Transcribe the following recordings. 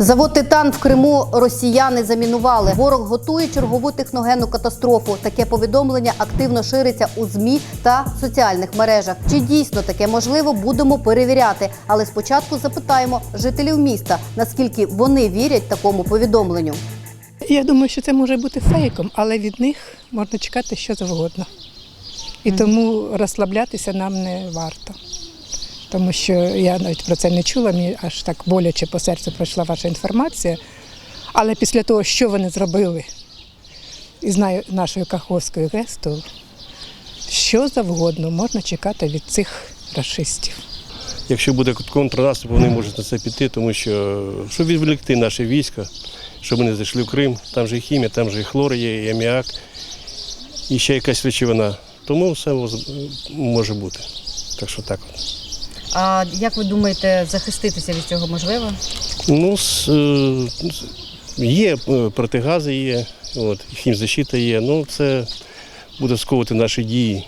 Завод Титан в Криму росіяни замінували. Ворог готує чергову техногенну катастрофу. Таке повідомлення активно шириться у змі та соціальних мережах. Чи дійсно таке можливо, будемо перевіряти. Але спочатку запитаємо жителів міста, наскільки вони вірять такому повідомленню. Я думаю, що це може бути фейком, але від них можна чекати що завгодно. І тому розслаблятися нам не варто. Тому що я навіть про це не чула, мені аж так боляче по серцю пройшла ваша інформація. Але після того, що вони зробили із на- нашою Каховською ГЕС, то що завгодно можна чекати від цих расистів. Якщо буде контрнаступ, вони можуть на це піти, тому що щоб відволікти наші війська, щоб вони зайшли в Крим, там же і хімія, там же і хлор є, і аміак, і ще якась речовина. Тому все може бути. Так що так. А як ви думаєте, захиститися від цього можливо? Ну, е, є е, протигази, є, от, хімзащита є. Ну, це буде сковувати наші дії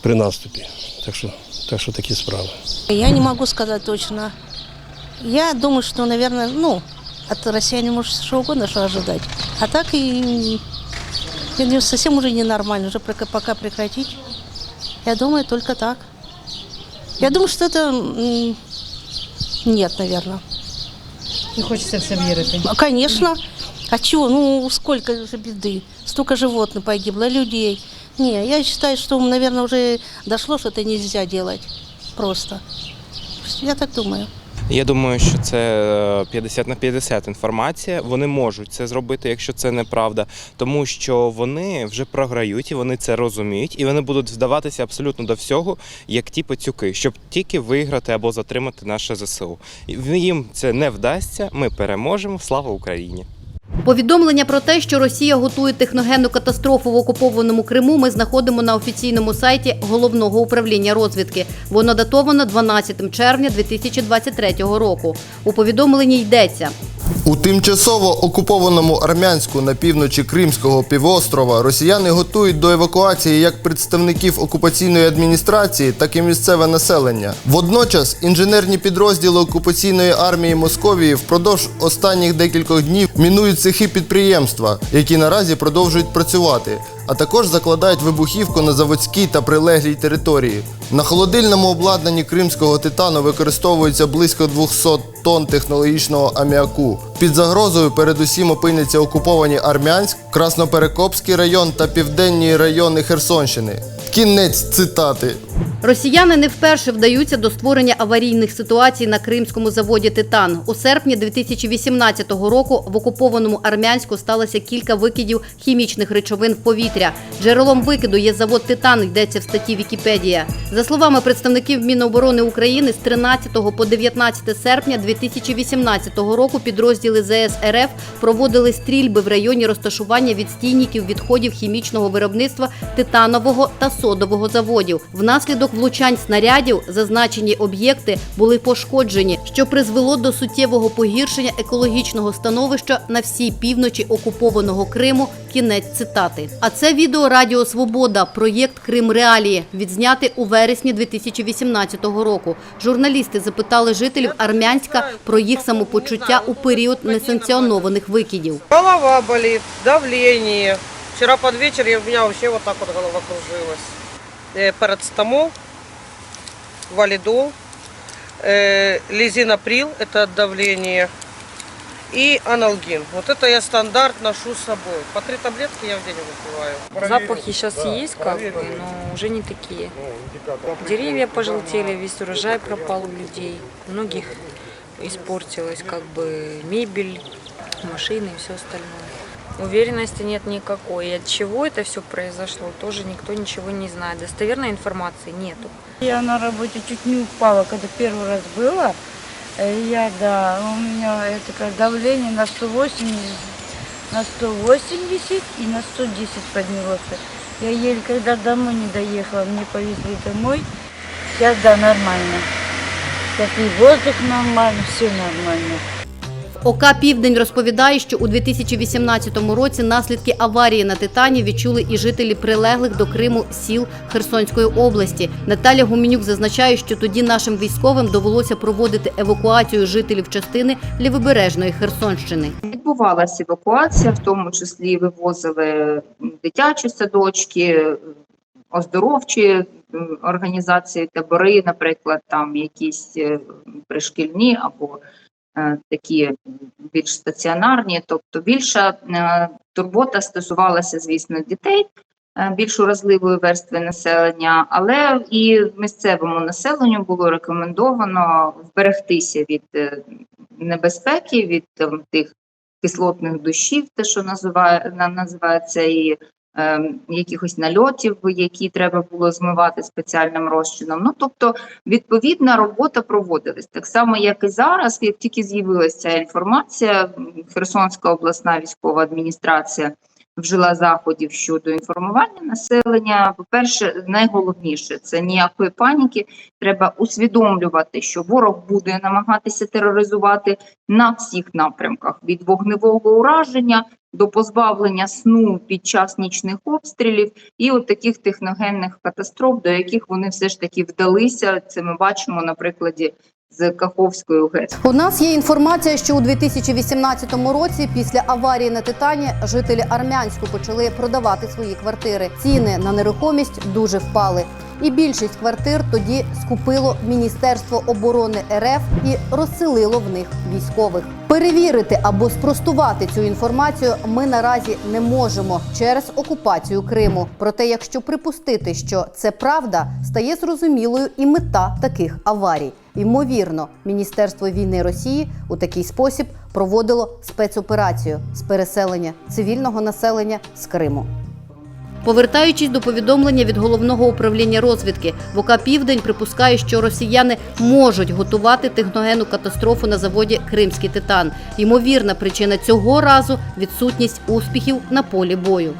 при наступі. Так що, так що такі справи. Я не могу сказать точно. Я думаю, что, наверное, ну, от россиян может что угодно что ожидать. А так и я думаю, совсем уже ненормально, уже пока- пока прекратить. Я думаю, только так. Я думаю, что это м, нет, наверное. Не хочеться все вірити. А, Конечно. А чего? Ну, сколько же беды. Столько животных погибло, людей. Не, я считаю, что, наверное, уже дошло, что это нельзя делать. Просто. Я так думаю. Я думаю, що це е, 50 на 50 інформація. Вони можуть це зробити, якщо це неправда, тому що вони вже програють і вони це розуміють, і вони будуть вдаватися абсолютно до всього, як ті пацюки, щоб тільки виграти або затримати наше ЗСУ. Їм це не вдасться. Ми переможемо. Слава Україні! Повідомлення про те, що Росія готує техногенну катастрофу в окупованому Криму, ми знаходимо на офіційному сайті головного управління розвідки. Воно датовано 12 червня 2023 року. У повідомленні йдеться. У тимчасово окупованому Армянську на півночі Кримського півострова росіяни готують до евакуації як представників окупаційної адміністрації, так і місцеве населення. Водночас інженерні підрозділи окупаційної армії Московії впродовж останніх декількох днів мінують цехи підприємства, які наразі продовжують працювати. А також закладають вибухівку на заводській та прилеглій території. На холодильному обладнанні кримського титану використовується близько 200 тонн технологічного аміаку. Під загрозою передусім опиняться окуповані Армянськ, Красноперекопський район та південні райони Херсонщини. Кінець цитати. Росіяни не вперше вдаються до створення аварійних ситуацій на кримському заводі Титан. У серпні 2018 року в окупованому Армянську сталося кілька викидів хімічних речовин в повітря. Джерелом викиду є завод Титан. Йдеться в статті Вікіпедія. За словами представників Міноборони України, з 13 по 19 серпня 2018 року підрозділи ЗС РФ проводили стрільби в районі розташування відстійників відходів хімічного виробництва титанового та содового заводів. Внаслідок влучань снарядів зазначені об'єкти були пошкоджені, що призвело до суттєвого погіршення екологічного становища на всій півночі окупованого Криму. Кінець цитати. А це відео Радіо Свобода, проєкт Крим Реалії, відзнятий у вересні 2018 року. Журналісти запитали жителів Армянська про їх самопочуття у період несанкціонованих викидів. Голова болит, давление. Вчера под вечер я- у меня вообще вот так вот голова кружилась. Э, Парацетамол, валидол, э, лизинаприл, это от давления, и аналгин. Вот это я стандарт ношу с собой. По три таблетки я в день выпиваю. Запахи сейчас есть, как бы, но уже не такие. Деревья пожелтели, весь урожай пропал у людей. У многих испортилась как бы мебель, машины и все остальное. Уверенности нет никакой. И от чего это все произошло, тоже никто ничего не знает. Достоверной информации нету. Я на работе чуть не упала, когда первый раз было. Э, Я, да, у меня это как давление на 180, на 180 и на 110 поднялось. Я еле когда домой не доехала, мне повезли домой. Сейчас, да, нормально. Сейчас и воздух нормально, все нормально. ОК Південь розповідає, що у 2018 році наслідки аварії на Титані відчули і жителі прилеглих до Криму сіл Херсонської області. Наталя Гуменюк зазначає, що тоді нашим військовим довелося проводити евакуацію жителів частини лівобережної Херсонщини. Відбувалася евакуація, в тому числі вивозили дитячі садочки, оздоровчі організації, табори, наприклад, там якісь е, пришкільні або такі більш стаціонарні. Тобто більша е, турбота стосувалася, звісно, дітей. е, Більш уразливої верстви населення, але і місцевому населенню було рекомендовано вберегтися від е, небезпеки, від тих кислотних дощів, те, що називає, називається, і якихось нальотів, які треба було змивати спеціальним розчином. Ну тобто, відповідна робота проводилась так само, як і зараз. Як тільки з'явилася ця інформація, Херсонська обласна військова адміністрація вжила заходів щодо інформування населення. По-перше, найголовніше це ніякої паніки. Треба усвідомлювати, що ворог буде намагатися тероризувати на всіх напрямках від вогневого ураження до позбавлення сну під час нічних обстрілів і от таких техногенних катастроф, до яких вони все ж таки вдалися. Це ми бачимо на прикладі з Каховською ГЕС. У нас є інформація, що у 2018 році, після аварії на Титані, жителі Армянську почали продавати свої квартири. Ціни на нерухомість дуже впали. І більшість квартир тоді скупило Міністерство оборони РФ і розселило в них військових. Перевірити або спростувати цю інформацію ми наразі не можемо через окупацію Криму. Проте, якщо припустити, що це правда, стає зрозумілою і мета таких аварій. Ймовірно, Міністерство війни Росії у такий спосіб проводило спецоперацію з переселення цивільного населення з Криму. Повертаючись до повідомлення від головного управління розвідки, ВОК Південь припускає, що росіяни можуть готувати техногенну катастрофу на заводі Кримський титан. Ймовірна причина цього разу відсутність успіхів на полі бою.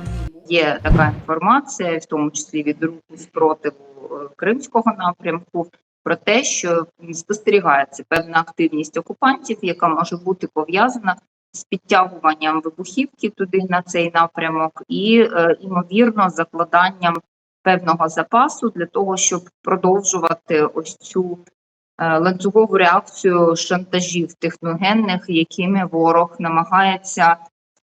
Є така інформація, в тому числі від руху спротиву е, Кримського напрямку, про те, що спостерігається певна активність окупантів, яка може бути пов'язана з підтягуванням вибухівки туди на цей напрямок, і е, ймовірно закладанням певного запасу для того, щоб продовжувати ось цю е, ланцюгову реакцію шантажів техногенних, якими ворог намагається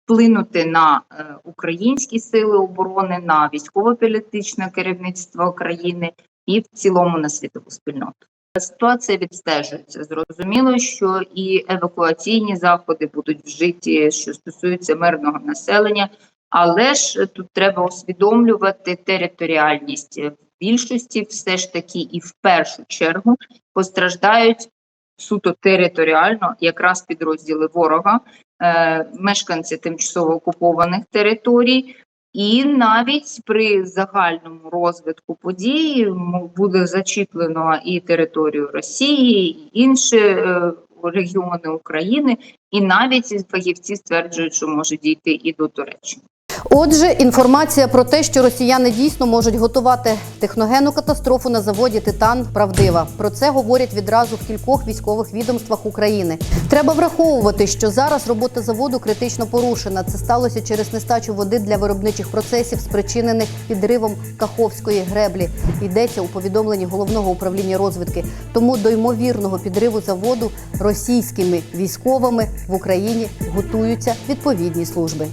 вплинути на е, українські сили оборони, на військово-політичне керівництво країни і в цілому на світову спільноту. Ситуація відстежується. Зрозуміло, що і евакуаційні заходи будуть вжиті, що стосуються мирного населення, але ж тут треба усвідомлювати територіальність. В більшості все ж таки і в першу чергу постраждають суто територіально якраз підрозділи ворога, е, мешканці тимчасово окупованих територій. І навіть при загальному розвитку подій буде зачіплено і територію Росії, і інші е, регіони України, і навіть фахівці стверджують, що може дійти і до Туреччини. Отже, інформація про те, що росіяни дійсно можуть готувати техногенну катастрофу на заводі Титан, правдива. Про це говорять відразу в кількох військових відомствах України. Треба враховувати, що зараз робота заводу критично порушена. Це сталося через нестачу води для виробничих процесів, спричинених підривом Каховської греблі. Йдеться у повідомленні головного управління розвідки. Тому до ймовірного підриву заводу російськими військовими в Україні готуються відповідні служби.